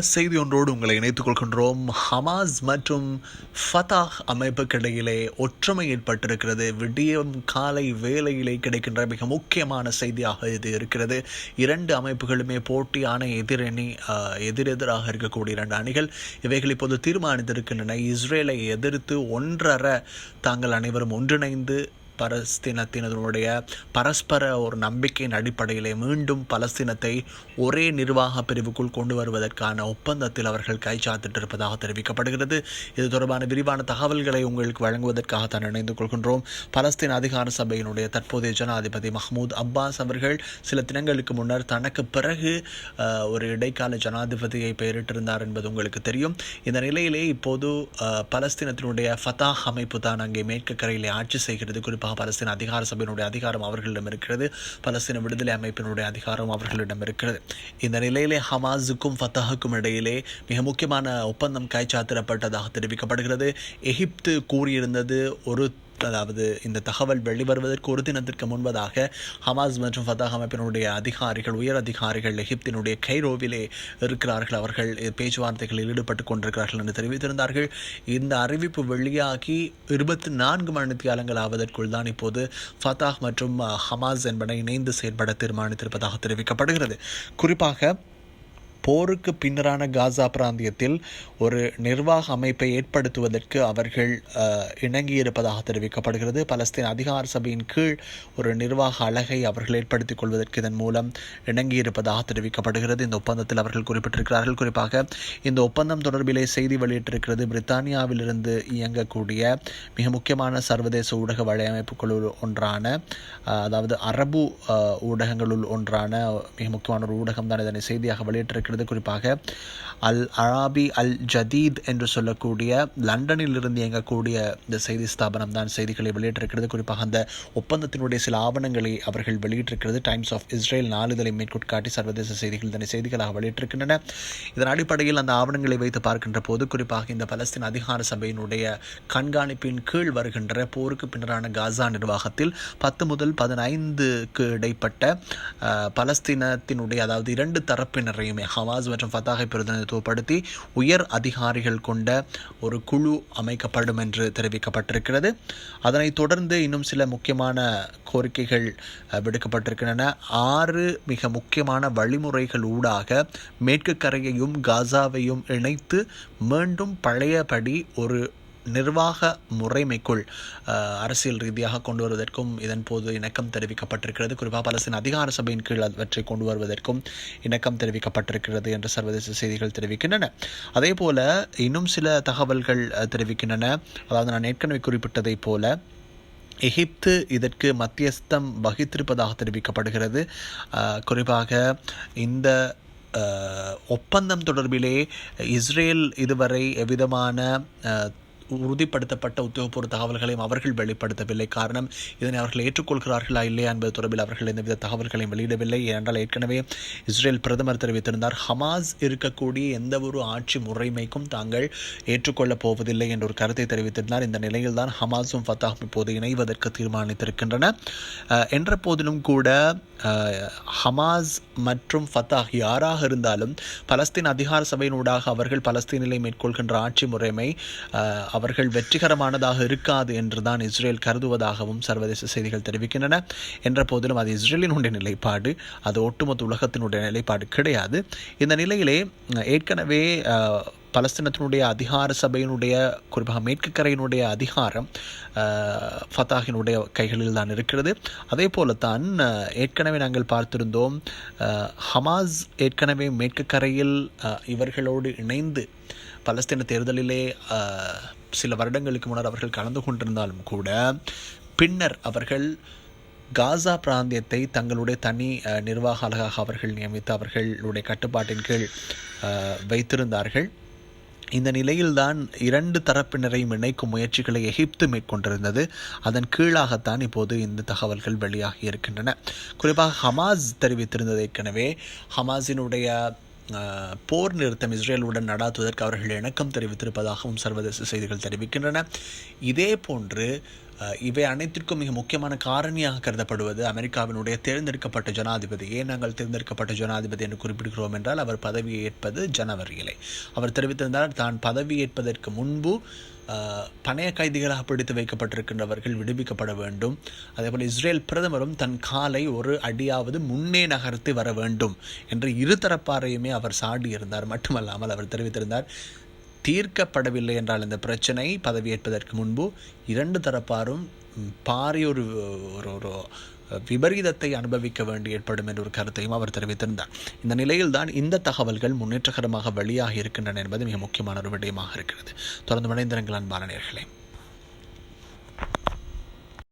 செய்தி ஒன்றோடு உங்களை இணைத்துக் கொள்கின்றோம். ஹமாஸ் மற்றும் ஃபதாஹ் அமைப்புக்கிடையிலே ஒற்றுமை ஏற்பட்டிருக்கிறது. விடியம் காலை வேலையிலே கிடைக்கின்ற மிக முக்கியமான செய்தியாக இது இருக்கிறது. இரண்டு அமைப்புகளுமே போட்டியான எதிரணி எதிரெதிராக இருக்கக்கூடிய இரண்டு அணிகள் இவைகள் இப்போது தீர்மானித்திருக்கின்றன. இஸ்ரேலை எதிர்த்து ஒன்றரை தாங்கள் அனைவரும் ஒன்றிணைந்து பலஸ்தீனத்தினருடைய பரஸ்பர ஒரு நம்பிக்கையின் அடிப்படையிலே மீண்டும் பலஸ்தீனத்தை ஒரே நிர்வாக பிரிவுக்குள் கொண்டு வருவதற்கான ஒப்பந்தத்தில் அவர்கள் கைச்சாத்திட்டிருப்பதாக தெரிவிக்கப்படுகிறது. இது தொடர்பான விரிவான தகவல்களை உங்களுக்கு வழங்குவதற்காக தான் இணைந்து கொள்கின்றோம். பலஸ்தீன் அதிகார சபையினுடைய தற்போதைய ஜனாதிபதி மஹமூத் அப்பாஸ் அவர்கள் சில தினங்களுக்கு முன்னர் தனக்கு பிறகு ஒரு இடைக்கால ஜனாதிபதியை பெயரிட்டிருந்தார் என்பது உங்களுக்கு தெரியும். இந்த நிலையிலே இப்போது பலஸ்தீனத்தினுடைய ஃபதாஹ் அமைப்பு தான் அங்கே மேற்கு கரையிலே ஆட்சி செய்கிறது. குறிப்பாக பலஸ்தீன அதிகார சபையினுடைய அதிகாரம் அவர்களிடம் இருக்கிறது. பலஸ்தீன விடுதலை அமைப்பினுடைய அதிகாரம் அவர்களிடம் இருக்கிறது. இந்த நிலையிலே ஹமாஸுக்கும் ஃபத்தாஹுக்கும் இடையிலே மிக முக்கியமான ஒப்பந்தம் கைச்சாத்திடப்பட்டதாக தெரிவிக்கப்படுகிறது. எகிப்து கூறியிருந்தது ஒரு அதாவது இந்த தகவல் வெளிவருவதற்கு ஒரு தினத்திற்கு முன்பதாக ஹமாஸ் மற்றும் ஃபத்தாஹ் அமைப்பினுடைய அதிகாரிகள் உயர் அதிகாரிகள் எகிப்தினுடைய கைரோவிலே இருக்கிறார்கள். அவர்கள் பேச்சுவார்த்தைகளில் ஈடுபட்டு கொண்டிருக்கிறார்கள் என்று தெரிவித்திருந்தார்கள். இந்த அறிவிப்பு வெளியாகி இருபத்தி நான்கு மணி காலங்கள் ஆவதற்குள் தான் இப்போது ஃபதாஹ் மற்றும் ஹமாஸ் என்பன இணைந்து செயல்பட தீர்மானித்திருப்பதாக தெரிவிக்கப்படுகிறது. குறிப்பாக போருக்கு பின்னரான காசா பிராந்தியத்தில் ஒரு நிர்வாக அமைப்பை ஏற்படுத்துவதற்கு அவர்கள் இணங்கியிருப்பதாக தெரிவிக்கப்படுகிறது. பலஸ்தீன் அதிகார சபையின் கீழ் ஒரு நிர்வாக அழகை அவர்கள் ஏற்படுத்திக் கொள்வதற்கு இதன் மூலம் இணங்கியிருப்பதாக தெரிவிக்கப்படுகிறது. இந்த ஒப்பந்தத்தில் அவர்கள் குறிப்பிட்டிருக்கிறார்கள். குறிப்பாக இந்த ஒப்பந்தம் தொடர்பிலே செய்தி வெளியிட்டிருக்கிறது. பிரித்தானியாவிலிருந்து இயங்கக்கூடிய மிக முக்கியமான சர்வதேச ஊடக வலையமைப்புகளுள் ஒன்றான அதாவது அரபு ஊடகங்களுள் ஒன்றான மிக முக்கியமான ஒரு ஊடகம் தான் இதனை செய்தியாக வெளியிட்டிருக்கிறது. குறிப்பாக அல் அராபி அல் ஜதீத் என்று சொல்லக்கூடிய லண்டனில் இருந்து இயங்கக்கூடிய இந்த செய்தி ஸ்தாபனம் தான் செய்திகளை வெளியிட்டிருக்கிறது. குறிப்பாக அந்த ஒப்பந்தத்தினுடைய சில ஆவணங்களை அவர்கள் வெளியிட்டிருக்கிறது. டைம்ஸ் ஆஃப் இஸ்ரேல் நாளிதழை மேற்கொட்காட்டி சர்வதேச செய்திகள் தன்னை செய்திகளாக வெளியிட்டிருக்கின்றன. இதன் அடிப்படையில் அந்த ஆவணங்களை வைத்து பார்க்கின்ற போது குறிப்பாக இந்த பலஸ்தீன் அதிகார சபையினுடைய கண்காணிப்பின் கீழ் வருகின்ற போருக்கு பின்னரான காசா நிர்வாகத்தில் பத்து முதல் பதினைந்துக்கு இடைப்பட்ட பலஸ்தீனத்தினுடைய அதாவது இரண்டு தரப்பினரையுமே ஹவாஸ் மற்றும் ஃபத்தாகை பிரதிநிதித்துவப்படுத்தி உயர் அதிகாரிகள் கொண்ட ஒரு குழு அமைக்கப்படும் என்று தெரிவிக்கப்பட்டிருக்கிறது. அதனைத் தொடர்ந்து இன்னும் சில முக்கியமான கோரிக்கைகள் விடுக்கப்பட்டிருக்கின்றன. ஆறு மிக முக்கியமான வழிமுறைகள் ஊடாக மேற்கு கரையையும் காசாவையும் இணைத்து மீண்டும் பழையபடி ஒரு நிர்வாக முறைமைக்குள் அரசியல் ரீதியாக கொண்டு வருவதற்கும் இதன் போது இணக்கம் தெரிவிக்கப்பட்டிருக்கிறது. குறிப்பாக பலஸ்தீன் அதிகார சபையின் கீழ் அவற்றை கொண்டு வருவதற்கும் இணக்கம் தெரிவிக்கப்பட்டிருக்கிறது என்று சர்வதேச செய்திகள் தெரிவிக்கின்றன. அதே போல இன்னும் சில தகவல்கள் தெரிவிக்கின்றன. அதாவது நான் ஏற்கனவே குறிப்பிட்டதைப் போல எகிப்து இதற்கு மத்தியஸ்தம் வகித்திருப்பதாக தெரிவிக்கப்படுகிறது. குறிப்பாக இந்த ஒப்பந்தம் தொடர்பிலே இஸ்ரேல் இதுவரை எவ்விதமான உறுதிப்படுத்தப்பட்ட உத்தியோகபூர்வ தகவல்களையும் அவர்கள் வெளிப்படுத்தவில்லை. காரணம் இதனை அவர்கள் ஏற்றுக்கொள்கிறார்களா இல்லையா என்பது தொடர்பில் அவர்கள் எந்தவித தகவல்களையும் வெளியிடவில்லை. ஏனென்றால் ஏற்கனவே இஸ்ரேல் பிரதமர் தெரிவித்திருந்தார் ஹமாஸ் இருக்கக்கூடிய எந்த ஒரு ஆட்சி முறைமைக்கும் தாங்கள் ஏற்றுக்கொள்ளப் போவதில்லை என்ற ஒரு கருத்தை தெரிவித்திருந்தார். இந்த நிலையில் தான் ஹமாஸும் ஃபத்தாஹும் இப்போது இணைவதற்கு தீர்மானித்திருக்கின்றன. அஹ், என்ற போதிலும் கூட ஹமாஸ் மற்றும் ஃபத்தாஹ் யாராக இருந்தாலும் பலஸ்தீன் அதிகார சபையினூடாக அவர்கள் பலஸ்தீனிலே மேற்கொள்கின்ற ஆட்சி முறைமை அவர்கள் வெற்றிகரமானதாக இருக்காது என்றுதான் இஸ்ரேல் கருதுவதாகவும் சர்வதேச செய்திகள் தெரிவிக்கின்றன. என்ற போதிலும் அது இஸ்ரேலினுடைய நிலைப்பாடு அது ஒட்டுமொத்த உலகத்தினுடைய நிலைப்பாடு கிடையாது. இந்த நிலையிலே ஏற்கனவே பலஸ்தீனத்தினுடைய அதிகார சபையினுடைய குறிப்பாக மேற்கு கரையினுடைய அதிகாரம் அஹ், கைகளில் தான் இருக்கிறது. அதே போலத்தான் ஏற்கனவே நாங்கள் பார்த்திருந்தோம் ஹமாஸ் ஏற்கனவே மேற்கு கரையில் இவர்களோடு இணைந்து பலஸ்தீன தேர்தலிலே சில வருடங்களுக்கு முன்னர் அவர்கள் கலந்து கொண்டிருந்தாலும் கூட பின்னர் அவர்கள் காசா பிராந்தியத்தை தங்களுடைய தனி நிர்வாக அலகாக அவர்கள் நியமித்து அவர்களுடைய கட்டுப்பாட்டின் கீழ் வைத்திருந்தார்கள். இந்த நிலையில்தான் இரண்டு தரப்பினரையும் இணைக்கும் முயற்சிகளை எகிப்து மேற்கொண்டிருந்தது. அதன் கீழாகத்தான் இப்போது இந்த தகவல்கள் வெளியாகி இருக்கின்றன. குறிப்பாக ஹமாஸ் தெரிவித்திருந்தது ஏற்கனவே. ஹமாஸினுடைய போர் நிறுத்தம் இஸ்ரேலுடன் நடாத்துவதற்கு அவர்கள் இணக்கம் தெரிவித்திருப்பதாகவும் சர்வதேச செய்திகள் தெரிவிக்கின்றன. இதே போன்று இவை அனைத்திற்கும் மிக முக்கியமான காரணியாக கருதப்படுவது அமெரிக்காவினுடைய தேர்ந்தெடுக்கப்பட்ட ஜனாதிபதி. ஏன் நாங்கள் தேர்ந்தெடுக்கப்பட்ட ஜனாதிபதி என்று குறிப்பிடுகிறோம் என்றால் அவர் பதவியை ஏற்பது ஜனவரியிலே. அவர் தெரிவித்திருந்தார் தான் பதவி ஏற்பதற்கு முன்பு பணைய கைதிகளாக பிடித்து வைக்கப்பட்டிருக்கின்றவர்கள் விடுவிக்கப்பட வேண்டும். அதேபோல் இஸ்ரேல் பிரதமரும் தன் காலை ஒரு அடியாவது முன்னே நகர்த்தி வர வேண்டும் என்று இருதரப்பாரையுமே அவர் சாடியிருந்தார். மட்டுமல்லாமல் அவர் தெரிவித்திருந்தார் தீர்க்கப்படவில்லை என்றால் இந்த பிரச்சனை பதவியேற்பதற்கு முன்பு இரண்டு தரப்பாரும் பாரிய ஒரு ஒரு ஒரு விபரீதத்தை அனுபவிக்க வேண்டி ஏற்படும் என்ற ஒரு கருத்தையும் அவர் தெரிவித்திருந்தார். இந்த நிலையில்தான் இந்த தகவல்கள் முன்னேற்றகரமாக வெளியாகி இருக்கின்றன என்பது மிக முக்கியமான ஒரு விடயமாக இருக்கிறது. தொடர்ந்து இணைந்திருங்கள் அன்பான நேர்களே.